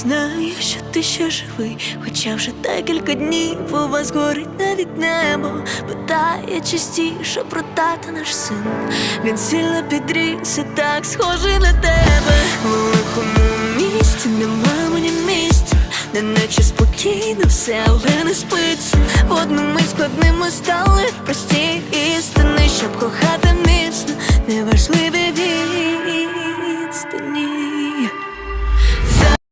знаю, що ти ще живий, хоча вже декілька днів у вас горить навіть небо. Питає частіше про тата наш син. Він сильно підріс і так схожий на тебе. У лихому місті нема мені місця, не наче спокійно все, але не спиться. В одну складними стали прості істини, щоб кохати міцно, неважливі.